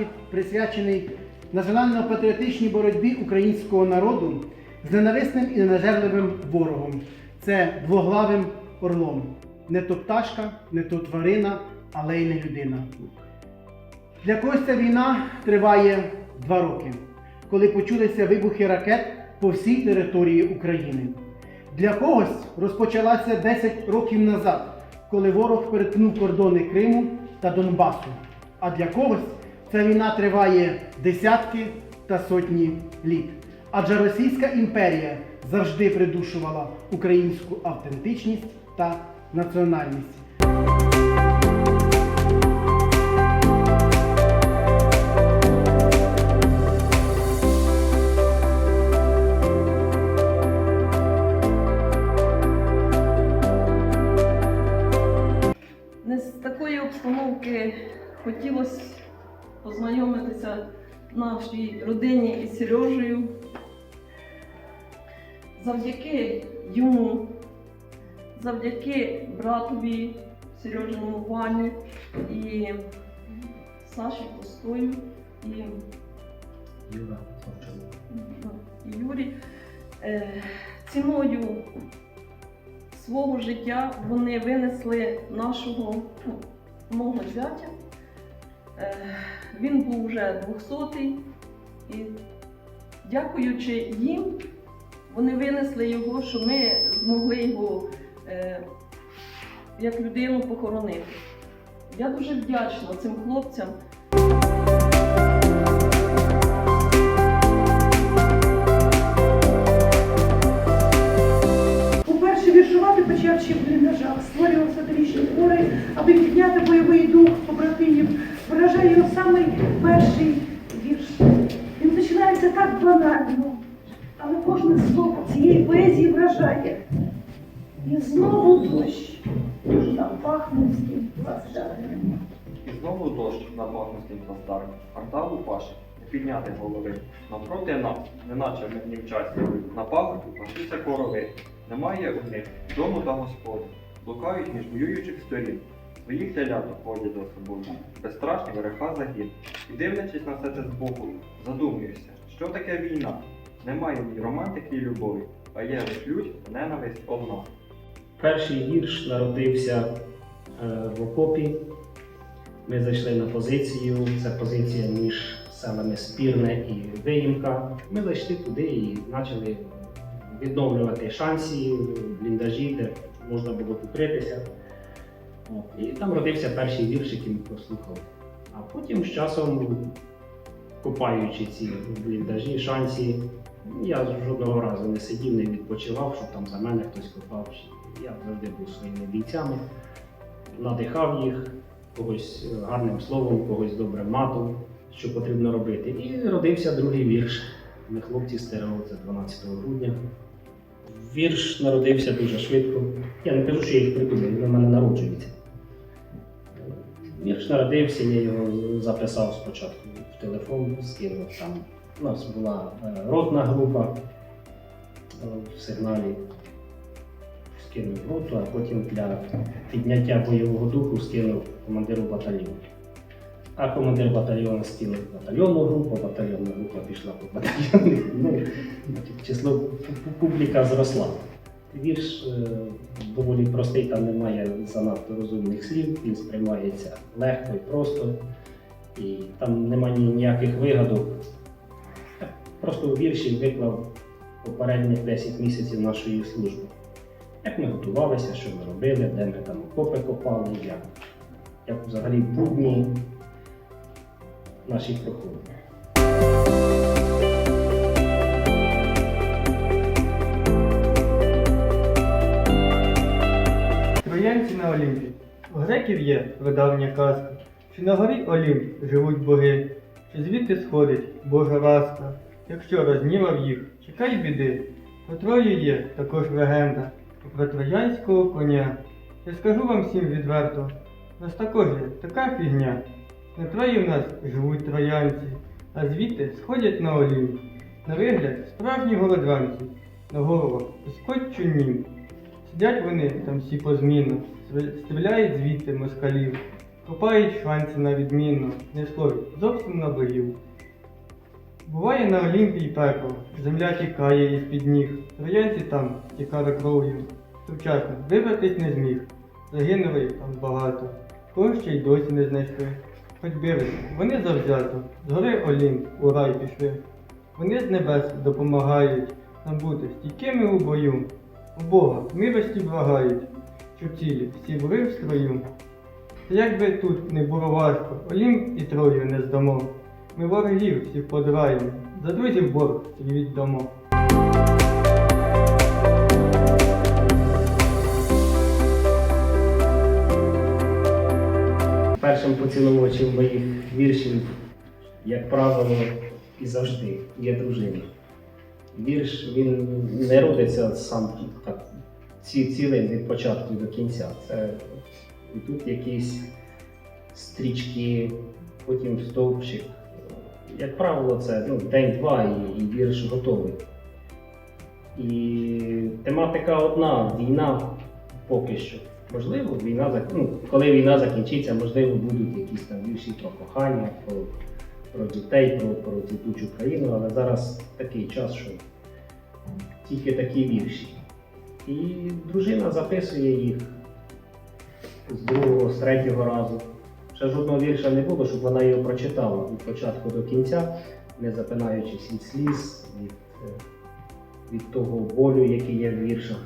захід присвячений національно-патріотичній боротьбі українського народу з ненависним і ненажерливим ворогом. Це двоглавим орлом. Не то пташка, не то тварина, але й не людина. Для когось ця війна триває два роки, коли почулися вибухи ракет по всій території України. Для когось розпочалася 10 років назад, коли ворог перетнув кордони Криму та Донбасу. А для когось ця війна триває десятки та сотні літ. Адже Російська імперія завжди придушувала українську автентичність та національність. Не з такої обстановки хотілося познайомитися нашій родині із Сережею. Завдяки йому, завдяки братові Сережиному Вані і Саші Постою і Юра і Юрі. Е, Ціною свого життя вони винесли нашого ну, мого зятя. Е, Він був вже 200-й і дякуючи їм, вони винесли його, що ми змогли його е, як людину похоронити. Я дуже вдячна цим хлопцям. По-перше, віршувати почав ще в бліндажах, створював сатиричні твори, аби підняти бойовий дух побратимів. Вражає його самий перший вірш. Він починається так банально, але кожне слово цієї поезії вражає. І знову дощ, там пахне всім плацдарем. І знову дощ на багнустім плацдармі, арта лупашить, не підняти голови. Навпроти нас, неначе в мирнім часі, на пагорбі пасуться корови. Немає у них дому та господи, блукають між воюючих сторін. Своїх теляток ходять за собою, безстрашні вереха загін. І дивлячись на все це збоку, задумуюся, що таке війна? Немає ні романтики і любові, а є лиш лють, ненависть одна. Перший вірш народився е, в окопі. Ми зайшли на позицію. Це позиція між селами Спірне і Виїмка. Ми зайшли туди і почали відновлювати шансі, бліндажі, де можна було укритися. І там родився перший вірш, який ми прослухали. А потім з часом, копаючи ці бліндажі, шансі, я жодного разу не сидів, не відпочивав, щоб там за мене хтось копав. Я завжди був своїми бійцями, надихав їх когось гарним словом, когось добрим матом, що потрібно робити. І родився другий вірш. Ми хлопці з ТРО, це 12 грудня. Вірш народився дуже швидко. Я не кажу, що я їх придумав, він у мене народжується. Вірш народився, я його записав спочатку телефон, скинув там. У нас була е, ротна група е, в сигналі. Скинув роту, а потім для підняття бойового духу скинув командиру батальйону. А командир батальйону скинув батальйонну групу, батальйонна група пішла по батальйону. Ну, число пу- пу- публіка зросла. Вірш е, доволі простий, там немає занадто розумних слів, він сприймається легко і просто. І там немає ніяких вигадок. Просто у вірші виклав попередніх 10 місяців нашої служби. Як ми готувалися, що ми робили, де ми там окопи копали, як, як взагалі будні наші проходи. Троянці на Олімпі. У греків є видавня казка, що на горі Олімп живуть боги, що звідти сходить Божа ласка. Якщо рознівав їх, чекай біди. Про Трою є також легенда, про троянського коня. Я скажу вам всім відверто, у нас також є така фігня. На Трої в нас живуть троянці, а звідти сходять на Олімп. На вигляд справжні голодранці, на головах піскоть чунів. Сидять вони там всі позмінно, стріляють звідти москалів. Копають шванці на відмінно, не сходять зовсім на богів. Буває на Олімпії пекло, земля тікає із-під ніг, троянці там тікали кров'ю. Сучасно вибратись не зміг, загинули там багато, кого ще й досі не знайшли. Хоч билися, вони завзято, з гори Олімп у рай пішли. Вони з небес допомагають нам бути стійкими у бою. У Бога милості благають, щоб цілі всі були в строю. Як би тут не було важко, Олімп і Трою не здамо. Ми ворогів всіх подираємо, за друзів борг свій віддамо. Першим поцілувачем моїх віршів, як правило, і завжди є дружина. Вірш він не родиться сам так, ці, цілим від початку до кінця. Це і тут якісь стрічки, потім стовпчик. Як правило, це ну, день-два і, і вірш готовий. І тематика одна війна поки що. Можливо, війна ну, коли війна закінчиться, можливо, будуть якісь там вірші про кохання, про, про дітей, про, про цвітучу країну, але зараз такий час, що тільки такі вірші. І дружина записує їх з другого, з третього разу. Ще жодного вірша не було, щоб вона його прочитала від початку до кінця, не запинаючись від сліз, від, е, від того болю, який є в віршах.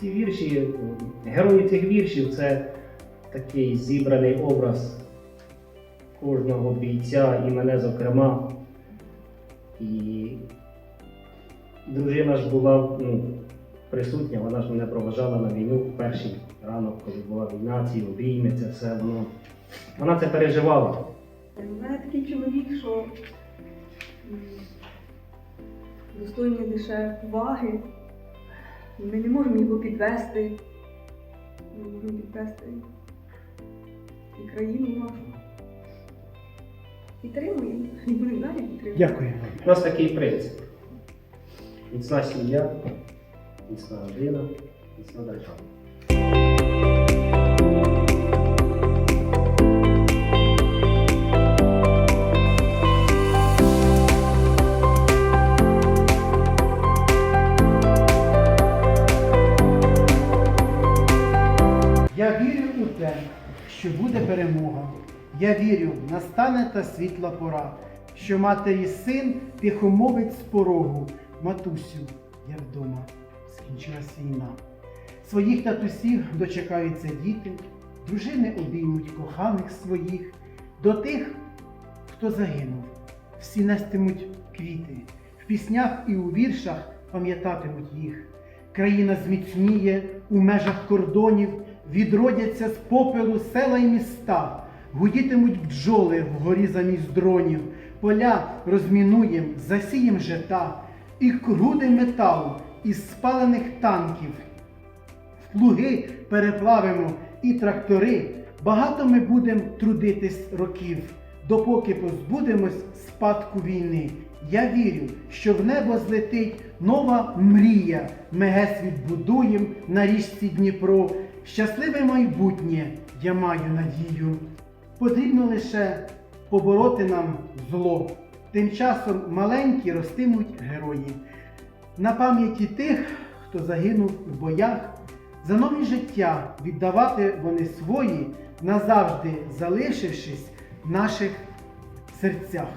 Ці вірші, герої цих віршів це такий зібраний образ кожного бійця і мене зокрема. І дружина ж була ну, присутня, вона ж мене проважала на війну в перший ранок, коли була війна, ці обійми, це все воно. Вона це переживала. У мене такий чоловік, що достойний лише уваги. Ми не можемо його підвести. Ми можемо підвести і країну нашу. Підтримуємо. І будемо далі підтримувати. Дякую. У нас такий принцип. Міцна сім'я, міцна родина, міцна держава. Я вірю у те, що буде перемога. Я вірю, настане та світла пора, що матері син тихо мовить з порогу. Матусю, я вдома, скінчилась війна. Своїх татусів дочекаються діти, дружини обіймуть коханих своїх. До тих, хто загинув, всі нестимуть квіти, в піснях і у віршах пам'ятатимуть їх. Країна зміцніє у межах кордонів, відродяться з попелу села й міста, гудітимуть бджоли вгорі замість дронів, поля розмінуєм, засієм жета, і груди металу із спалених танків. В плуги переплавимо і трактори, багато ми будемо трудитись років, допоки позбудемось спадку війни. Я вірю, що в небо злетить нова мрія. Ми гес відбудуєм на річці Дніпро. Щасливе майбутнє, я маю надію. Потрібно лише побороти нам зло. Тим часом маленькі ростимуть герої. На пам'яті тих, хто загинув в боях, за нові життя віддавати вони свої, назавжди залишившись в наших серцях.